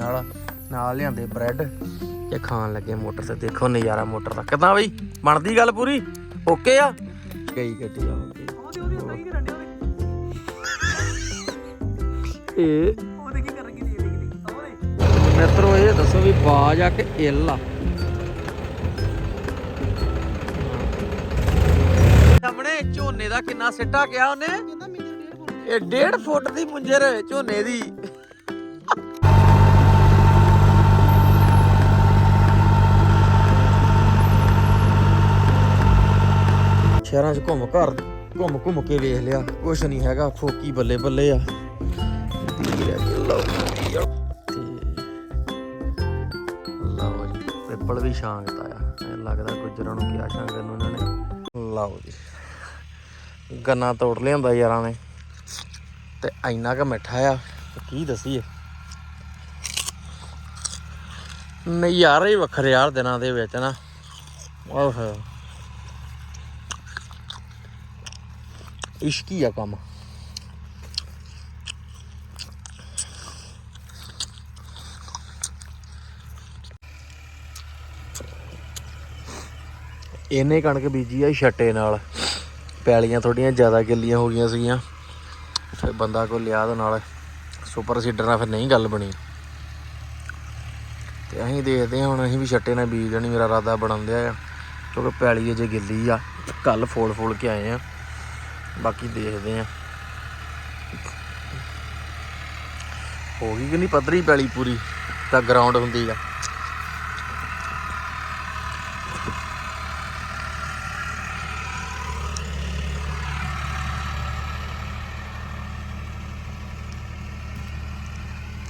ਨਾਲ ਨਾਲ ਲਿਆਂਦੇ ਬ੍ਰੈਡ ਤੇ ਖਾਣ ਲੱਗੇ ਮੋਟਰ ਤੇ। ਦੇਖੋ ਨਜ਼ਾਰਾ ਮੋਟਰ ਦਾ। ਕਿਦਾਂ ਬਈ? ਬਣਦੀ ਗੱਲ ਪੂਰੀ? ਓਕੇ ਆ? ਗਈ ਗੱਡੀ ਆ ਇਹ ਮਿੱਤਰੋ, ਇਹ ਦੱਸੋ ਵੀ ਬਾਜ ਆ ਕਿ ਇੱਲ ਆ? ਸਾਹਮਣੇ ਝੋਨੇ ਦਾ ਕਿੰਨਾ ਸਿੱਟਾ ਗਿਆ ਉਹਨੇ? ਡੇਢ ਫੁੱਟ ਇਹ 1.5 ਫੁੱਟ ਦੀ ਮੁੰਜਰ ਝੋਨੇ ਦੀ। ਸ਼ਹਿਰਾਂ 'ਚ ਘੁੰਮ ਘਰ, ਘੁੰਮ ਘੁੰਮ ਕੇ ਵੇਖ ਲਿਆ। ਕੁਛ ਨਹੀਂ ਹੈਗਾ, ਫੋਕੀ ਬੱਲੇ ਬੱਲੇ ਆ। ਲਓ ਜੀ, ਪਿੱਪਲ ਵੀ ਛਾਂਗਦਾ ਆ। ਇਹ ਲੱਗਦਾ ਗੁੱਜਰਾਂ ਨੂੰ ਕਿਹਾ ਛਾਂਗਣ ਨੂੰ ਇਹਨਾਂ ਨੇ। ਲਓ ਜੀ, ਗੰਨਾ ਤੋੜ ਲਿਆਂਦਾ ਯਾਰਾਂ ਨੇ। ਤੇ ਇੰਨਾ ਕ ਮਿੱਠਾ ਆ ਕੀ ਦਸੀਏ। ਨਜ਼ਾਰੇ ਵੱਖਰੇ ਯਾਰ ਦਿਨਾਂ ਦੇ ਵਿੱਚ ਨਾ। ਓਹ ਇਸ਼ਕੀ ਆ ਕੰਮ ਇਹਨੇ ਕਣਕ ਬੀਜੀ ਆ ਛੱਟੇ ਨਾਲ। ਪੈਲੀਆਂ ਥੋੜੀਆਂ ਜ਼ਿਆਦਾ ਗਿੱਲੀਆਂ ਹੋ ਗਈਆਂ ਸੀਗੀਆਂ। ਫਿਰ ਬੰਦਾ ਕੋ ਲਿਆ ਦੇ ਨਾਲ ਸੁਪਰ ਸੀਡਰ ਨਾਲ ਫਿਰ ਨਹੀਂ ਗੱਲ ਬਣੀ। ਤੇ ਅਸੀਂ ਦੇਖਦੇ ਹਾਂ ਹੁਣ ਅਸੀਂ ਵੀ ਛੱਟੇ ਨਾਲ ਬੀਜ ਦੇਣੀ ਮੇਰਾ ਇਰਾਦਾ ਬਣਨ ਆ। ਕਿਉਂਕਿ ਪੈਲੀ ਅਜੇ ਗਿੱਲੀ ਆ। ਕੱਲ ਫੋਲ ਫੋਲ ਕੇ ਆਏ ਆ। ਬਾਕੀ ਦੇਖਦੇ ਆ। ਹੋ ਗਈ ਕਿ ਨਹੀਂ ਪੱਧਰੀ ਪੈਲੀ ਪੂਰੀ, ਤਾਂ ਗਰਾਊਂਡ ਹੁੰਦੀ ਆ।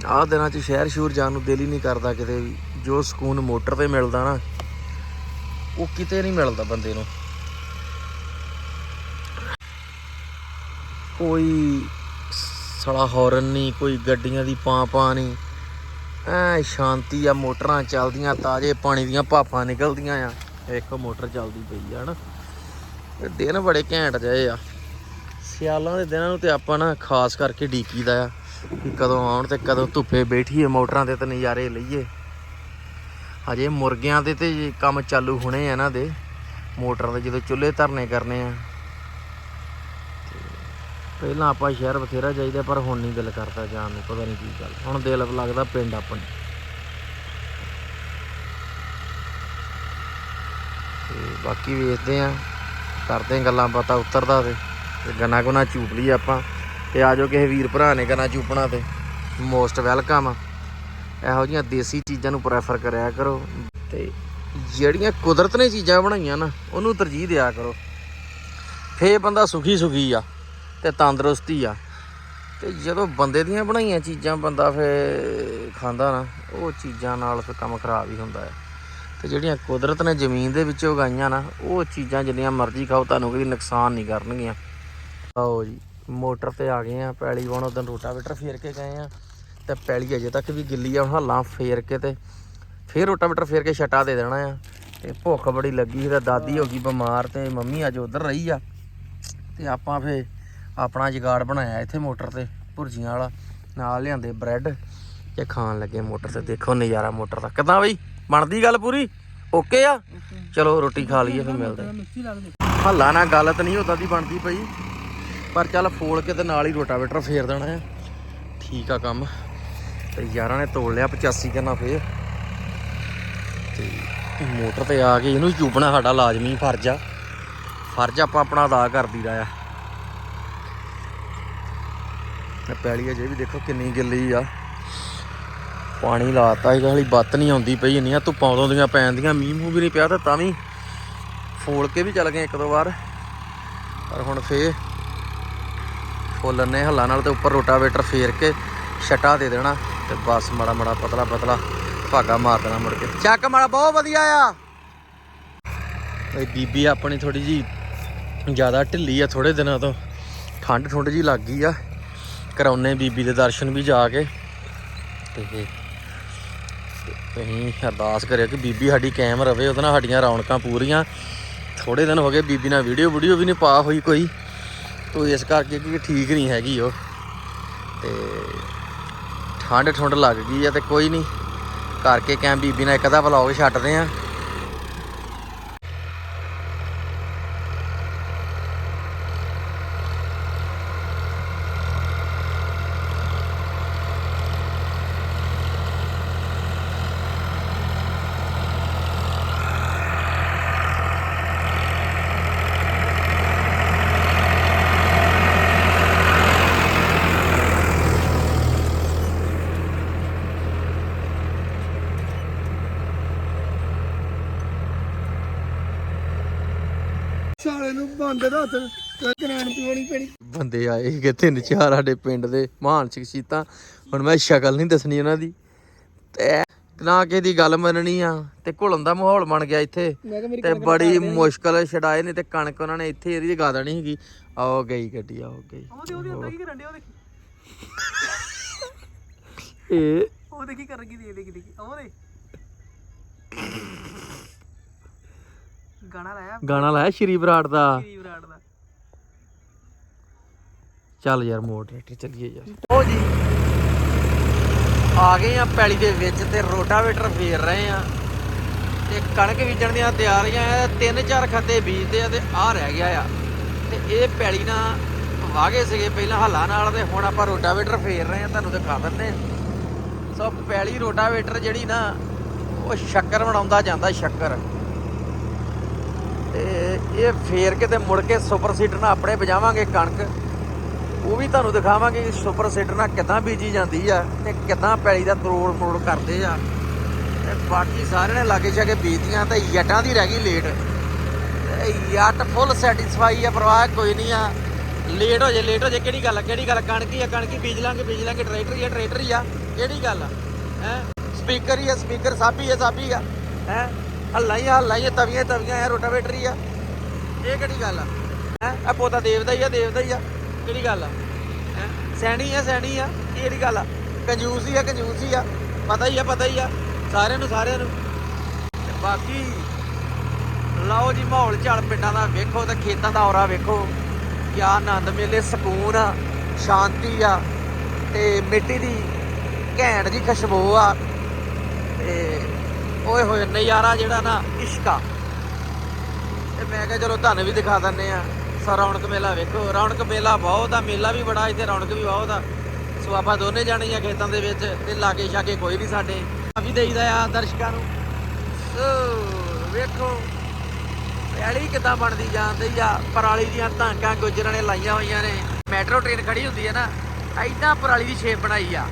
ਆਹ ਦਿਨਾਂ 'ਚ ਸ਼ਹਿਰ ਸ਼ੂਰ ਜਾਣ ਨੂੰ ਦਿਲ ਹੀ ਨਹੀਂ ਕਰਦਾ ਕਿਤੇ ਵੀ, ਜੋ ਸਕੂਨ ਮੋਟਰ ਤੇ ਮਿਲਦਾ ਨਾ, ਉਹ ਕਿਤੇ ਨਹੀਂ ਮਿਲਦਾ ਬੰਦੇ ਨੂੰ। ਕੋਈ ਸੜਾ ਹੌਰਨ ਨਹੀਂ, ਕੋਈ ਗੱਡੀਆਂ ਦੀ ਪਾਂ ਪਾਂ ਨਹੀਂ। ਐ ਸ਼ਾਂਤੀ ਆ, ਮੋਟਰਾਂ ਚੱਲਦੀਆਂ, ਤਾਜ਼ੇ ਪਾਣੀ ਦੀਆਂ ਭਾਪਾਂ ਨਿਕਲਦੀਆਂ ਆ। ਵੇਖੋ ਮੋਟਰ ਚੱਲਦੀ ਪਈ ਆ ਹਨਾ। ਇਹ ਦਿਨ ਬੜੇ ਘੈਂਟ ਜਏ ਆ। ਸਿਆਲਾਂ ਦੇ ਦਿਨਾਂ ਨੂੰ ਤੇ ਆਪਾਂ ਨਾ ਖਾਸ ਕਰਕੇ ਡੀਕੀਦਾ ਆ, ਕਿ ਕਦੋਂ ਆਉਣ ਤੇ ਕਦੋਂ ਧੁੱਪੇ ਬੈਠੀਏ, ਮੋਟਰਾਂ ਤੇ ਤੇ ਨਜ਼ਾਰੇ ਲਈਏ। ਹਜੇ ਮੁਰਗਿਆਂ ਦੇ ਤੇ ਕੰਮ ਚਾਲੂ ਹੋਣੇ ਆ ਇਹਨਾਂ ਦੇ। ਮੋਟਰਾਂ ਦੇ ਜਦੋਂ ਚੁੱਲ੍ਹੇ ਧਰਨੇ ਕਰਨੇ ਆ। ਪਹਿਲਾਂ ਆਪਾਂ ਸ਼ਹਿਰ ਬਥੇਰਾ ਜਾਈਦਾ, ਪਰ ਹੁਣ ਨਹੀਂ ਦਿਲ ਕਰਦਾ ਜਾਣ ਨੂੰ, ਪਤਾ ਨਹੀਂ ਕੀ ਗੱਲ। ਹੁਣ ਦਿਲ ਲੱਗਦਾ ਪਿੰਡ ਆਪਣੇ। ਤੇ ਬਾਕੀ ਵੇਖਦੇ ਆ, ਕਰਦੇ ਗੱਲਾਂ ਬਾਤਾਂ ਉਤਰਦਾ ਤੇ ਤੇ ਗੰਨਾ ਗੁਨਾ ਚੂਪ ਲਈ ਆਪਾਂ। ਤੇ ਆਜੋ ਕਿਸੇ ਵੀਰ ਭਰਾ ਨੇ ਗੰਨਾ ਚੂਪਣਾ ਤੇ। Most welcome. ਇਹੋ ਜਿਹੀਆਂ ਦੇਸੀ ਚੀਜ਼ਾਂ ਨੂੰ ਪ੍ਰੈਫਰ ਕਰਿਆ ਕਰੋ। ਤੇ ਜਿਹੜੀਆਂ ਕੁਦਰਤ ਨੇ ਚੀਜ਼ਾਂ ਬਣਾਈਆਂ ਨਾ, ਉਹਨੂੰ ਤਰਜੀਹ ਦਿਆ ਕਰੋ। ਫੇ ਬੰਦਾ ਸੁਖੀ ਸੁਖੀ ਆ। ਤੇ ਤੰਦਰੁਸਤੀ ਆ। ਤੇ ਜਦੋਂ ਬੰਦੇ ਦੀਆਂ ਬਣਾਈਆਂ ਚੀਜ਼ਾਂ ਬੰਦਾ ਫੇ ਖਾਂਦਾ ਨਾ, ਉਹ ਚੀਜ਼ਾਂ ਨਾਲ ਫੇ ਕੰਮ ਖਰਾਬ ਹੀ ਹੁੰਦਾ ਹੈ। ਤੇ ਜਿਹੜੀਆਂ ਕੁਦਰਤ ਨੇ ਜ਼ਮੀਨ ਦੇ ਵਿੱਚ ਉਗਾਈਆਂ ਨਾ, ਉਹ ਚੀਜ਼ਾਂ ਜਿੰਨੀਆਂ ਮਰਜ਼ੀ ਖਾਓ, ਤੁਹਾਨੂੰ ਕਦੀ ਨੁਕਸਾਨ ਨਹੀਂ ਕਰਨਗੀਆਂ। ਆਓ ਜੀ, ਮੋਟਰ ਤੇ ਆ ਗਏ ਆ, ਪੈਲੀ ਵਾਉਣ ਉਦੋਂ ਰੋਟਾਵੇਟਰ ਫੇਰ ਕੇ ਗਏ ਆ। ਤੇ ਪੈਲੀ ਅਜੇ ਤੱਕ ਵੀ ਗਿੱਲੀ ਆ, ਹੁਣ ਹੱਲਾਂ ਫੇਰ ਕੇ ਤੇ ਫੇਰ ਰੋਟਾਵੇਟਰ ਫੇਰ ਕੇ ਛਟਾ ਦੇ ਦੇਣਾ ਆ। ਤੇ ਭੁੱਖ ਬੜੀ ਲੱਗੀ ਸੀ ਤੇ ਦਾਦੀ ਹੋ ਗਈ ਬਿਮਾਰ ਤੇ ਮੰਮੀ ਅੱਜ ਉਧਰ ਰਹੀ ਆ। ਤੇ ਆਪਾਂ ਫੇ ਆਪਣਾ ਜਗਾੜ ਬਣਾਇਆ ਇੱਥੇ ਮੋਟਰ ਤੇ, ਭੁਰਜੀਆਂ ਵਾਲਾ। ਨਾਲ ਲਿਆਂਦੇ ਬ੍ਰੈਡ ਤੇ ਖਾਣ ਲੱਗੇ ਮੋਟਰ ਤੇ। ਦੇਖੋ ਨਜ਼ਾਰਾ ਮੋਟਰ ਦਾ। ਕਿਦਾਂ ਬਈ? ਬਣਦੀ ਗੱਲ ਪੂਰੀ? ਓਕੇ ਆ? ਚਲੋ ਰੋਟੀ ਖਾ ਲਈਏ, ਫਿਰ ਮਿਲਦੇ ਹੱਲਾ ਨਾ ਗਲਤ ਨਹੀਂ ਉਦਾਂ ਦੀ ਬਣਦੀ ਪਈ। ਪਰ ਚੱਲ ਫੋਲ ਕੇ ਤੇ ਨਾਲ ਹੀ ਰੋਟਾਵੇਟਰ ਫੇਰ ਦੇਣਾ ਆ। ਠੀਕ ਆ ਕੰਮ। ਤੇ ਯਾਰਾਂ ਨੇ ਤੋੜ ਲਿਆ 85 ਕਰਨਾ ਫੇਰ। ਤੇ ਮੋਟਰ ਤੇ ਆ ਕੇ ਇਹਨੂੰ ਚੂਪਣਾ ਸਾਡਾ ਲਾਜ਼ਮੀ ਫਰਜ਼ ਆ। ਫਰਜ਼ ਆਪਾਂ ਆਪਣਾ ਅਦਾ ਕਰ ਦੀਦਾ ਆ ਤੇ ਪੈਲੀ ਅਜੇ ਵੀ ਦੇਖੋ ਕਿੰਨੀ ਗਿੱਲੀ ਆ। ਪਾਣੀ ਲਾਤਾ, ਇਹਦਾ ਹਲੀ ਬੱਤ ਨਹੀਂ ਆਉਂਦੀ ਪਈ, ਇੰਨੀਆਂ ਧੁੱਪਾਂ ਉਦੋਂ ਦੀਆਂ ਪੈਂਦੀਆਂ ਮੀਂਹ ਮੂੰਹ ਵੀ ਨਹੀਂ ਪਿਆ ਤਾਂ ਤਾਂ ਵੀ ਫੋਲ ਕੇ ਵੀ ਚੱਲ ਗਏ ਇੱਕ ਦੋ ਵਾਰ। ਪਰ ਹੁਣ ਫੇਰ ਫੁੱਲ ਨੇ ਹੱਲਾ ਨਾਲ ਤੇ ਉੱਪਰ ਰੋਟਾਵੇਟਰ ਫੇਰ ਕੇ ਛਟਾ ਦੇ ਦੇਣਾ ਤੇ ਬਸ ਮਾੜਾ ਮਾੜਾ ਪਤਲਾ ਪਤਲਾ ਭਾਗਾ ਮਾਰ ਦੇਣਾ ਮੁੜ ਕੇ। ਚੱਕ ਮਾੜਾ, ਬਹੁਤ ਵਧੀਆ ਆ। ਇਹ ਬੀਬੀ ਆਪਣੀ ਥੋੜੀ ਜੀ ਜ਼ਿਆਦਾ ਢਿੱਲੀ ਆ ਥੋੜੇ ਦਿਨਾਂ ਤੋਂ। ਠੰਡ ਠੁੰਡ ਜੀ ਲੱਗ ਗਈ ਆ। ਕਰਾਉਨੇ ਬੀਬੀ ਦੇ ਦਰਸ਼ਨ ਵੀ ਜਾ ਕੇ। ਤੇ ਤੁਸੀਂ ਅਰਦਾਸ ਕਰਿਓ ਕਿ ਬੀਬੀ ਸਾਡੀ ਕਾਇਮ ਰਵੇ, ਉਹਦੇ ਨਾਲ ਸਾਡੀਆਂ ਰੌਣਕਾਂ ਪੂਰੀਆਂ। ਥੋੜੇ ਦਿਨ ਹੋ ਗਏ ਬੀਬੀ ਨਾਲ ਵੀਡੀਓ ਵੀਡੀਓ ਵੀ ਨਹੀਂ ਪਾ ਹੋਈ ਕੋਈ। ਤੋ ਇਸ ਕਰਕੇ ਕਿ ਠੀਕ ਨਹੀਂ ਹੈਗੀ ਉਹ। ਤੇ ਠੰਡ ਠੁੰਡ ਲੱਗ ਗਈ ਆ ਤੇ ਕੋਈ ਨਹੀਂ। ਕਰਕੇ ਕੈਂ ਬੀਬੀ ਨਾਲ ਇੱਕ ਅੱਧਾ ਵਲੌਗ ਛੱਡਦੇ ਆ ਸਾਲੇ ਨੂੰ ਬੰਦ ਦਾ ਹੱਥ ਕਨਾਨ ਪੀਣੀ ਪੈਣੀ ਬੰਦੇ ਆਏ ਸੀਗੇ ਤਿੰਨ ਚਾਰ ਸਾਡੇ ਪਿੰਡ ਦੇ ਮਹਾਨ ਸ਼ਖਸੀਅਤਾਂ ਹੁਣ ਮੈਂ ਸ਼ਕਲ ਨਹੀਂ ਦੱਸਣੀ ਉਹਨਾਂ ਦੀ। ਤੇ ਨਾ ਕਿਸੇ ਦੀ ਗੱਲ ਮੰਨਣੀ ਆ ਤੇ ਘੁਲਣ ਦਾ ਮਾਹੌਲ ਬਣ ਗਿਆ ਇੱਥੇ। ਤੇ ਬੜੀ ਮੁਸ਼ਕਲ ਛਡਾਏ ਨੇ ਤੇ ਕਣਕ ਉਹਨਾਂ ਨੇ ਇੱਥੇ ਇਹਦੀ ਗਾ ਦੇਣੀ ਸੀਗੀ। ਆਓ ਗਈ ਗੱਡੀ ਆਓ ਗਈ। ਇਹ ਦੇ ਦੇ ਗਾਣਾ ਲਾਇਆ ਗਾਣਾ ਲਾਇਆ ਸ਼੍ਰੀ ਬਰਾੜ ਦਾ। ਕੀ ਵਿਰਾਟ ਦਾ। ਚੱਲ ਯਾਰ ਮੋਟਰ ਟਰੈਕਟਰ ਚੱਲੀਏ ਯਾਰ। ਉਹ ਜੀ। ਆ ਗਏ ਆ ਪੈਲੀ ਦੇ ਵਿੱਚ ਤੇ ਰੋਟਾਵੇਟਰ ਫੇਰ ਰਹੇ ਆ। ਤੇ ਕਣਕ ਬੀਜਣ ਦੀਆਂ ਤਿਆਰੀਆਂ ਆ ਤਿੰਨ ਚਾਰ ਖੱਤੇ ਬੀਜਦੇ ਆ ਤੇ ਆ ਰਹਿ ਗਿਆ ਆ। ਤੇ ਇਹ ਪੈਲੀ ਨਾ ਵਾਗੇ ਸੀਗੇ ਪਹਿਲਾਂ ਹੱਲਾ ਨਾਲ ਤੇ ਹੁਣ ਆਪਾਂ ਰੋਟਾਵੇਟਰ ਫੇਰ ਰਹੇ ਆ ਤੁਹਾਨੂੰ ਦਿਖਾ ਦਿੰਦੇ ਸੋ ਪੈਲੀ ਰੋਟਾਵੇਟਰ ਜਿਹੜੀ ਨਾ ਉਹ ਸ਼ੱਕਰ ਬਣਾਉਂਦਾ ਜਾਂਦਾ ਸ਼ੱਕਰ। ਤੇ ਇਹ ਫੇਰ ਕਿਤੇ ਮੁੜ ਕੇ ਸੁਪਰ ਸੀਡਰ ਨਾਲ ਆਪਣੇ ਵਜਾਵਾਂਗੇ ਕਣਕ, ਉਹ ਵੀ ਤੁਹਾਨੂੰ ਦਿਖਾਵਾਂਗੇ ਕਿ ਸੁਪਰ ਸੀਡਰ ਨਾਲ ਕਿੱਦਾਂ ਬੀਜੀ ਜਾਂਦੀ ਆ ਤੇ ਕਿੱਦਾਂ ਪੈਲੀ ਦਾ ਤਰੋੜ ਮਰੋੜ ਕਰਦੇ ਆ। ਤੇ ਬਾਕੀ ਸਾਰਿਆਂ ਨੇ ਲਾਗੇ ਛਾਗੇ ਬੀਜਦੀਆਂ ਤੇ ਜੱਟਾਂ ਦੀ ਰਹਿ ਗਈ ਲੇਟ। ਤੇ ਫੁੱਲ ਸੈਟੀਸਫਾਈ ਆ ਪਰਵਾਹ ਕੋਈ ਨਹੀਂ ਆ। ਲੇਟ ਹੋ ਜੇ, ਲੇਟ ਹੋ ਜੇ, ਕਿਹੜੀ ਗੱਲ ਆ? ਕਿਹੜੀ ਗੱਲ ਕਣਕ ਹੀ ਆ, ਕਣਕ ਹੀ ਬੀਜ ਲਾਂਗੇ ਬੀਜ ਲਾਂਗੇ, ਟਰੈਕਟਰ ਹੀ ਆ, ਟਰੈਕਟਰ ਹੀ ਆ। ਕਿਹੜੀ ਗੱਲ ਆ? ਹੈ? ਸਪੀਕਰ ਹੀ ਆ, ਸਪੀਕਰ ਸਾਬੀ ਆ ਸਾਬੀ ਆ। ਹੈ? ਹੱਲਾ ਹੀ ਆ, ਹੱਲਾ ਹੀ ਆ, ਤਵੀਆਂ ਤਵੀਆਂ ਆ ਰੋਟਾਵੇਟਰ ਹੀ ਆ। ਇਹ ਕਿਹੜੀ ਗੱਲ ਆ? ਹੈ? ਆ ਪੋਤਾ ਦੇਵਦਾ ਹੀ ਆ ਦੇਵਦਾ ਹੀ ਆ। ਕਿਹੜੀ ਗੱਲ ਆ? ਹੈ? ਸੈਣੀ ਆ ਸੈਣੀ ਆ। ਕਿਹੜੀ ਗੱਲ ਆ? ਕੰਜੂਸ ਹੀ ਆ ਕੰਜੂਸ ਹੀ ਆ। ਪਤਾ ਹੀ ਆ ਪਤਾ ਹੀ ਆ। ਸਾਰਿਆਂ ਨੂੰ ਸਾਰਿਆਂ ਨੂੰ। ਬਾਕੀ ਲਓ ਜੀ ਮਾਹੌਲ ਝਾੜ ਪਿੰਡਾਂ ਦਾ ਵੇਖੋ ਤੇ ਖੇਤਾਂ ਦਾ ਔਰਾ ਵੇਖੋ। ਕਿਆ ਆਨੰਦ ਮੇਲੇ ਸਕੂਨ ਆ ਸ਼ਾਂਤੀ ਆ। ਤੇ ਮਿੱਟੀ ਦੀ ਘੈਂਟ ਜੀ ਖੁਸ਼ਬੂ ਆ। ਤੇ ਓਏ ਹੋਏ, ਨਜ਼ਾਰਾ ਜਿਹੜਾ ਨਾ ਇਸ਼ਕਾ ਤੇ ਮੈਂ ਕਿਹਾ ਚਲੋ ਤੁਹਾਨੂੰ ਵੀ ਦਿਖਾ ਦਿੰਨੇ ਆ ਸੋ ਰੌਣਕ ਮੇਲਾ ਵੇਖੋ। ਰੌਣਕ ਮੇਲਾ ਬਹੁਤ ਆ, ਮੇਲਾ ਵੀ ਬੜਾ ਇੱਥੇ, ਰੌਣਕ ਵੀ ਬਹੁਤ ਆ। ਸੋ ਆਪਾਂ ਦੋਨੇ ਜਾਣੇ ਆ ਖੇਤਾਂ ਦੇ ਵਿੱਚ ਤੇ ਲਾਗੇ ਛਾਗੇ ਕੋਈ ਨਹੀਂ ਸਾਡੇ। ਕਾਫੀ ਦੇਈਦਾ ਆ ਦਰਸ਼ਕਾਂ ਨੂੰ। ਸੋ ਵੇਖੋ ਪੈਲੀ ਕਿੱਦਾਂ ਬਣਦੀ ਜਾਂਦੀ ਆ। ਪਰਾਲੀ ਦੀਆਂ ਧਾਂਕਾਂ ਗੁਜਰਾਂ ਨੇ ਲਾਈਆਂ ਹੋਈਆਂ ਨੇ। ਮੈਟਰੋ ਟ੍ਰੇਨ ਖੜੀ ਹੁੰਦੀ ਹੈ ਨਾ, ਐਦਾਂ ਪਰਾਲੀ ਦੀ ਸ਼ੇਪ ਬਣਾਈ ਆ।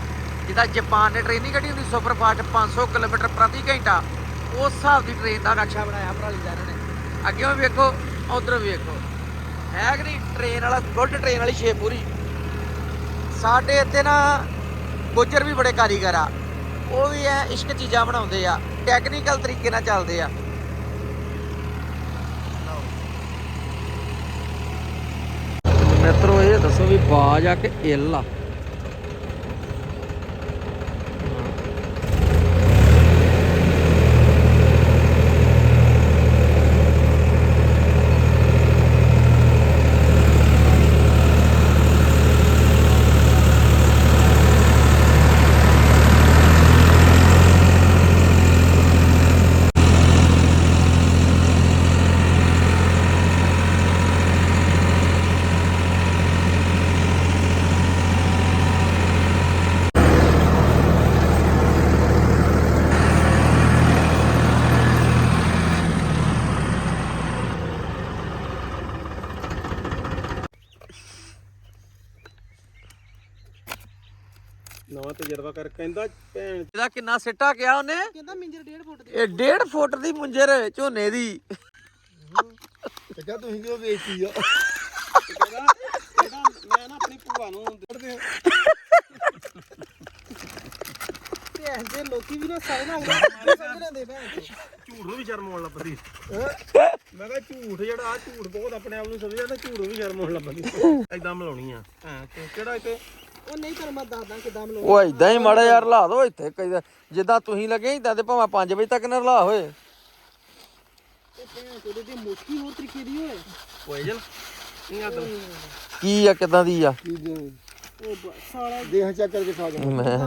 ਜਿੱਦਾਂ ਜਾਪਾਨ ਨੇ ਟ੍ਰੇਨ ਨਹੀਂ ਕੱਢੀ ਹੁੰਦੀ ਸੁਪਰ ਫਾਸਟ 500 ਕਿਲੋਮੀਟਰ ਪ੍ਰਤੀ ਘੰਟਾ, ਉਸ ਹਿਸਾਬ ਦੀ ਟ੍ਰੇਨ ਦਾ ਨਕਸ਼ਾ ਬਣਾਇਆ ਪਰਾਲੀ ਦਾ ਇਹਨਾਂ ਨੇ। ਅੱਗੇ ਵੀ ਵੇਖੋ, ਉਧਰ ਵੀ ਵੇਖੋ। ਹੈ ਕਿ ਨਹੀਂ? ਟ੍ਰੇਨ ਵਾਲਾ ਗੁੱਡ ਟ੍ਰੇਨ ਵਾਲੀ ਸ਼ੇਪ ਪੂਰੀ। ਸਾਡੇ ਇੱਥੇ ਨਾ ਗੁੱਜਰ ਵੀ ਬੜੇ ਕਾਰੀਗਰ ਆ। ਉਹ ਵੀ ਐ ਇਸ਼ਕ ਚੀਜ਼ਾਂ ਬਣਾਉਂਦੇ ਆ ਟੈਕਨੀਕਲ ਤਰੀਕੇ ਨਾਲ ਚੱਲਦੇ ਆ। ਮਿੱਤਰੋ, ਇਹ ਦੱਸੋ ਵੀ ਬਾਜ ਆ ਕਿ ਇਲ ਆ? ਨਵਾਂ ਤਜਰਬਾ ਕਰ ਕਹਿੰਦਾ ਭੈਣ ਇਹਦਾ ਕਿੰਨਾ ਸਿੱਟਾ ਕਿਹਾ ਉਹਨੇ? ਕਹਿੰਦਾ ਮਿੰਜਰ 1.5 ਫੁੱਟ ਦੀ। ਇਹ 1.5 ਫੁੱਟ ਦੀ ਮੁੰਜਰ ਝੋਨੇ ਦੀ। ਤੇ ਕਹ ਤੁਸੀਂ ਕਿਉਂ ਵੇਚੀ ਆ? ਕਹਿੰਦਾ ਕਹਿੰਦਾ ਮੈਂ ਨਾ ਆਪਣੀ ਭੂਆ ਨੂੰ ਦਿੱਤੇ ਭੈਣ ਦੇ ਲੋਕੀ ਵੀ ਨਾ ਸਾਰੇ ਨਾਲ ਸਮਝ ਲੈਂਦੇ ਭੈਣ। ਝੂਠ ਨੂੰ ਵੀ ਸ਼ਰਮ ਆਉਣ ਲੱਪਦੀ ਮੈਂ ਕਿਹਾ ਝੂਠ ਜਿਹੜਾ ਆ ਝੂਠ ਬਹੁਤ ਆਪਣੇ ਆਪ ਨੂੰ ਸਮਝਦਾ ਤਾਂ ਝੂਠ ਨੂੰ ਵੀ ਸ਼ਰਮ ਆਉਣ ਲੱਪਦੀ ਐਦਾਂ ਮਿਲਾਉਣੀ ਆ। ਹਾਂ ਤੇ ਕਿਹੜਾ ਇੱਥੇ ਉਹ ਨਹੀਂ ਤੈਨੂੰ ਮੈਂ ਦੱਸਦਾ ਕਿਦਾਂ ਮਿਲਾਉਣੀ ਉਹ ਇਦਾਂ ਹੀ ਮਾੜਾ ਯਾਰ ਲਾ ਦੋ ਇੱਥੇ ਕਈ ਜਿੱਦਾਂ ਤੁਸੀਂ ਲੱਗੇ ਇਦਾਂ ਤੇ ਭਾਵੇਂ 5 ਵਜੇ ਤੱਕ ਨਾ ਲਾ ਹੋਏ। ਤੇ ਭੈਣ ਚੋ ਦੀ ਮੋਟੀ ਹੋਰ ਤਰੀਕੇ ਦੀ ਹੋਏ ਓਏ ਜਲ ਇਹ ਆ ਕੀ ਆ ਕਿਦਾਂ ਦੀ ਆ? ਉਹ ਬ- ਸਾਲਾ ਦੇਖ ਚੈੱਕ ਕਰਕੇ ਖਾ ਜਾ। ਮੈਂ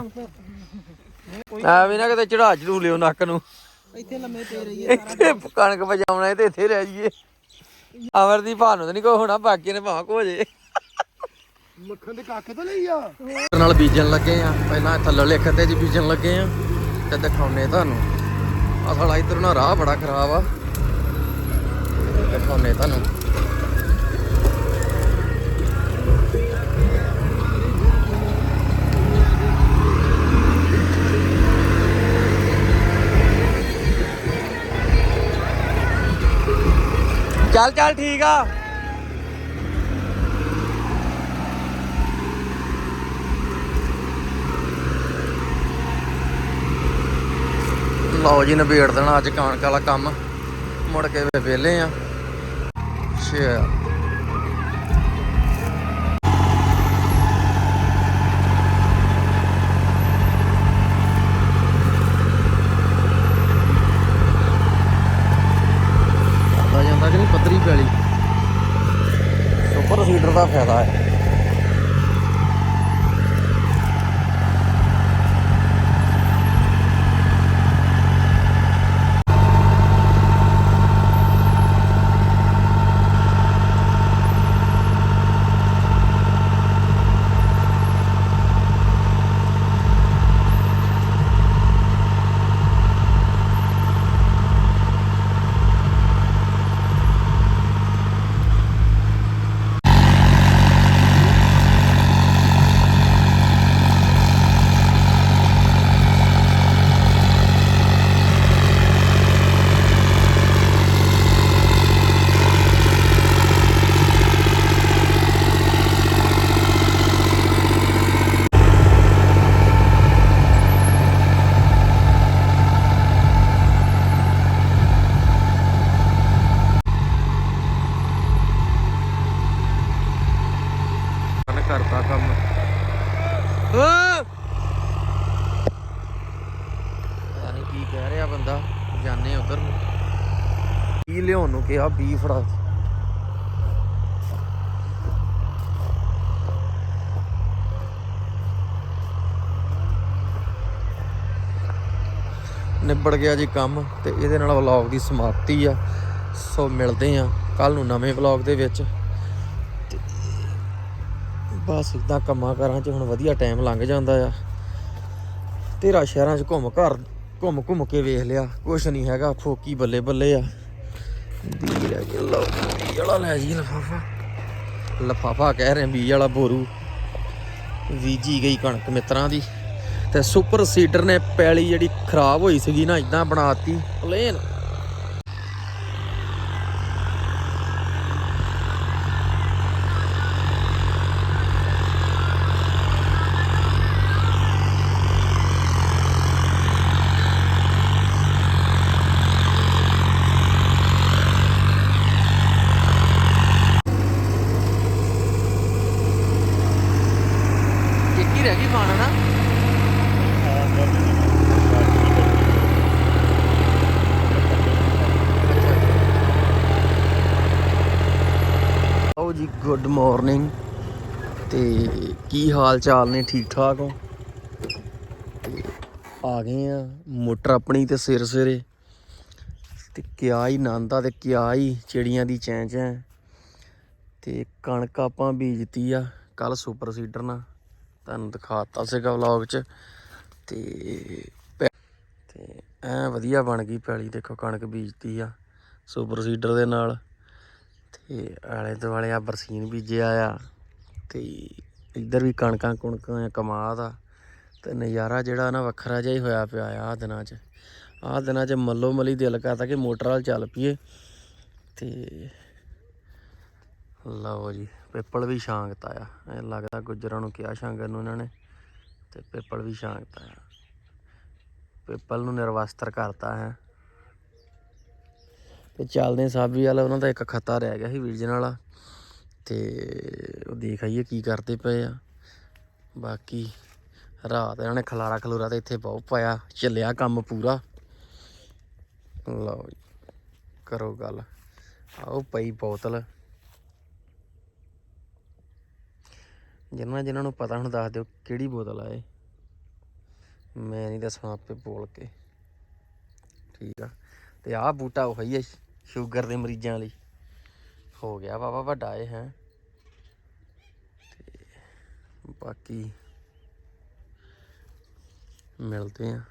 ਆ ਵੀ ਨਾ ਕਿਤੇ ਚੜਾ ਚੜੂ ਲਿਓ ਨੱਕ ਨੂੰ। ਇੱਥੇ ਲੰਮੇ ਪਏ ਰਹੀਏ ਇੱਥੇ ਕਣਕ ਵਜਾਉਣਾ ਤੇ ਇੱਥੇ ਰਹਿ ਜਾਈਏ। ਅਮਰਦੀਪ ਭਾਨੂੰ ਤਾਂ ਨਹੀਂ ਕੋ ਹੋਣਾ ਬਾਕੀ ਨੇ ਭਾਵੇਂ ਕੋ ਜੇ। ਮੱਖਣ ਦੇ ਕਾਕੇ ਤੋਂ ਲਈ ਆ? ਨਾਲ ਬੀਜਣ ਲੱਗੇ ਆ। ਪਹਿਲਾਂ ਥੱਲੇ ਖੱਤੇ 'ਚ ਬੀਜਣ ਲੱਗੇ ਆ। ਤੇ ਦਿਖਾਉਨੇ ਤੁਹਾਨੂੰ। ਆ ਸਾਲਾ ਇਧਰ ਨਾ ਰਾਹ ਬੜਾ ਖਰਾਬ ਆ। ਦਿਖਾਉਨੇ ਤੁਹਾਨੂੰ। ਚੱਲ ਚੱਲ ਠੀਕ ਆ। ਲਓ ਜੀ, ਨਿਬੇੜ ਦੇਣਾ ਅੱਜ ਕਣਕ ਵਾਲਾ ਕੰਮ। ਮੁੜ ਕੇ ਵੇ ਵਿਹਲੇ ਆ। ਅੱਛਾ ਜਾਂਦਾ ਕਿ ਨਹੀਂ, ਪੱਧਰੀ ਪੈਲੀ। ਸੁਪਰ ਸੀਡਰ ਦਾ ਫਾਇਦਾ ਹੈ ਉਹਨੇ ਕਰਤਾ ਕੰਮ ਓ ਪਤਾ ਨਹੀਂ ਕੀ ਕਹਿ ਰਿਹਾ ਬੰਦਾ ਜਾਣੇ ਉਧਰ ਨੂੰ ਕੀ ਲਿਆਉਣ ਬੀ ਫੜਾ ਨਿਬੜ ਗਿਆ ਜੀ ਕੰਮ ਤੇ ਇਹਦੇ ਨਾਲ ਵਲੌਗ ਦੀ ਸਮਾਪਤੀ ਆ। ਸੋ ਮਿਲਦੇ ਆ ਕੱਲ ਨੂੰ ਨਵੇਂ ਵਲੌਗ ਦੇ ਵਿੱਚ। ਬਸ ਇਦਾਂ ਕੰਮਾਂ ਕਾਰਾਂ 'ਚ ਹੁਣ ਵਧੀਆ ਟਾਈਮ ਲੰਘ ਜਾਂਦਾ ਆ। ਤੇਰਾ ਸ਼ਹਿਰਾਂ 'ਚ ਘੁੰਮ ਘਰ ਘੁੰਮ ਘੁੰਮ ਕੇ ਵੇਖ ਲਿਆ। ਕੁਛ ਨਹੀਂ ਹੈਗਾ, ਫੋਕੀ ਬੱਲੇ ਬੱਲੇ ਆ। ਬੀਜ ਲੈ ਕੇ ਲਓ, ਬੀਜ ਵਾਲਾ ਲੈ ਜੀ ਲਫਾਫਾ। ਲਫਾਫਾ ਕਹਿ ਰਹੇ ਬੀਜ ਵਾਲਾ ਬੋਰੂ। ਬੀਜੀ ਗਈ ਕਣਕ ਮਿੱਤਰਾਂ ਦੀ। ਤੇ ਸੁਪਰ ਸੀਡਰ ਨੇ ਪੈਲੀ ਜਿਹੜੀ ਖਰਾਬ ਹੋਈ ਸੀਗੀ ਨਾ ਇਦਾਂ ਬਣਾਤੀ, ਪਲੇਨ ਇੱਕ ਹੀ ਰਹਿ ਗਈ ਖਾਣਾ ਨਾ ਆਓ ਜੀ ਗੁੱਡ ਮਾਰਨਿੰਗ। ਤੇ ਕੀ ਹਾਲ ਚਾਲ ਨੇ? ਠੀਕ ਠਾਕ ਹੋ? ਤੇ ਆ ਗਏ ਆ ਮੋਟਰ ਆਪਣੀ ਤੇ ਸਿਰ ਸਿਰੇ। ਤੇ ਕਿਆ ਹੀ ਆਨੰਦ ਆ ਤੇ ਕਿਆ ਹੀ ਚਿੜੀਆਂ ਦੀ ਚੈਂ ਚੈਂ। ਤੇ ਕਣਕ ਆਪਾਂ ਬੀਜਤੀ ਆ ਕੱਲ ਸੁਪਰ ਸੀਡਰ ਨਾਲ। ਤੁਹਾਨੂੰ ਦਿਖਾਤਾ ਸੀਗਾ ਵਲੌਗ 'ਚ। ਤੇ ਪੈ- ਤੇ ਐ ਵਧੀਆ ਬਣ ਗਈ ਪੈਲੀ। ਦੇਖੋ ਕਣਕ ਬੀਜਤੀ ਆ ਸੁਪਰ ਸੀਡਰ ਦੇ ਨਾਲ। ਤੇ ਆਲੇ ਦੁਆਲੇ ਆ ਬਰਸੀਨ ਬੀਜਿਆ ਆ ਤੇ ਇੱਧਰ ਵੀ ਕਣਕਾਂ ਕੁਣਕਾਂ ਆ, ਕਮਾਦ ਆ ਤੇ ਨਜ਼ਾਰਾ ਜਿਹੜਾ ਨਾ ਵੱਖਰਾ ਜਿਹਾ ਹੀ ਹੋਇਆ ਪਿਆ ਆ ਆਹ ਦਿਨਾਂ 'ਚ। ਆਹ ਦਿਨਾਂ 'ਚ ਮੱਲੋ ਮਲੀ ਦਿਲ ਕਰਦਾ ਕਿ ਮੋਟਰ ਵਾਲ ਚੱਲ ਪਈਏ। ਤੇ ਲਓ ਜੀ, ਪੇਪਲ ਵੀ ਸ਼ਾਂਗਤਾ ਆ। ਐ ਲੱਗਦਾ ਗੁੱਜਰਾਂ ਨੂੰ ਕਿਹਾ ਛਾਂਗਣ ਨੂੰ ਇਹਨਾਂ ਨੇ। ਤੇ ਪੇਪਲ ਵੀ ਸ਼ਾਂਗਤਾ ਆ। ਪੇਪਲ ਨੂੰ ਨਿਰਵਸਤਰ ਕਰਤਾ ਹੈ। ਤੇ ਚੱਲਦੇ ਸਾਬੀ ਵਾਲਾ, ਉਹਨਾਂ ਦਾ ਇੱਕ ਖੱਤਾ ਰਹਿ ਗਿਆ ਸੀ ਵੀਰਜਨ ਵਾਲਾ। ਤੇ ਉਹ ਦੇਖ ਆਈਏ ਕੀ ਕਰਦੇ ਪਏ ਆ। ਬਾਕੀ ਰਾਤ ਇਹਨਾਂ ਨੇ ਖਲਾਰਾ ਖਲੂਰਾ ਤੇ ਇੱਥੇ ਬਹੁਤ ਪਾਇਆ, ਚੱਲਿਆ ਕੰਮ ਪੂਰਾ। ਲਓ ਜੀ, ਕਰੋ ਗੱਲ। ਆਓ ਪਈ ਬੋਤਲ। ਜਿਨ੍ਹਾਂ ਜਿਨ੍ਹਾਂ ਨੂੰ ਪਤਾ ਹੁਣ ਦੱਸ ਦਿਓ ਕਿਹੜੀ ਬੋਤਲ ਆ ਇਹ। ਮੈਂ ਨਹੀਂ ਦੱਸਣਾ ਆਪੇ ਬੋਲ ਕੇ। ਠੀਕ ਆ। ਤੇ ਆਹ ਬੂਟਾ ਉਹ ਉਹੀ ਹੈ ਸ਼ੂਗਰ ਦੇ ਮਰੀਜ਼ਾਂ ਲਈ। ਹੋ ਗਿਆ ਵਾਵਾ ਵੱਡਾ ਇਹ ਹੈ। ਤੇ ਬਾਕੀ ਮਿਲਦੇ ਆ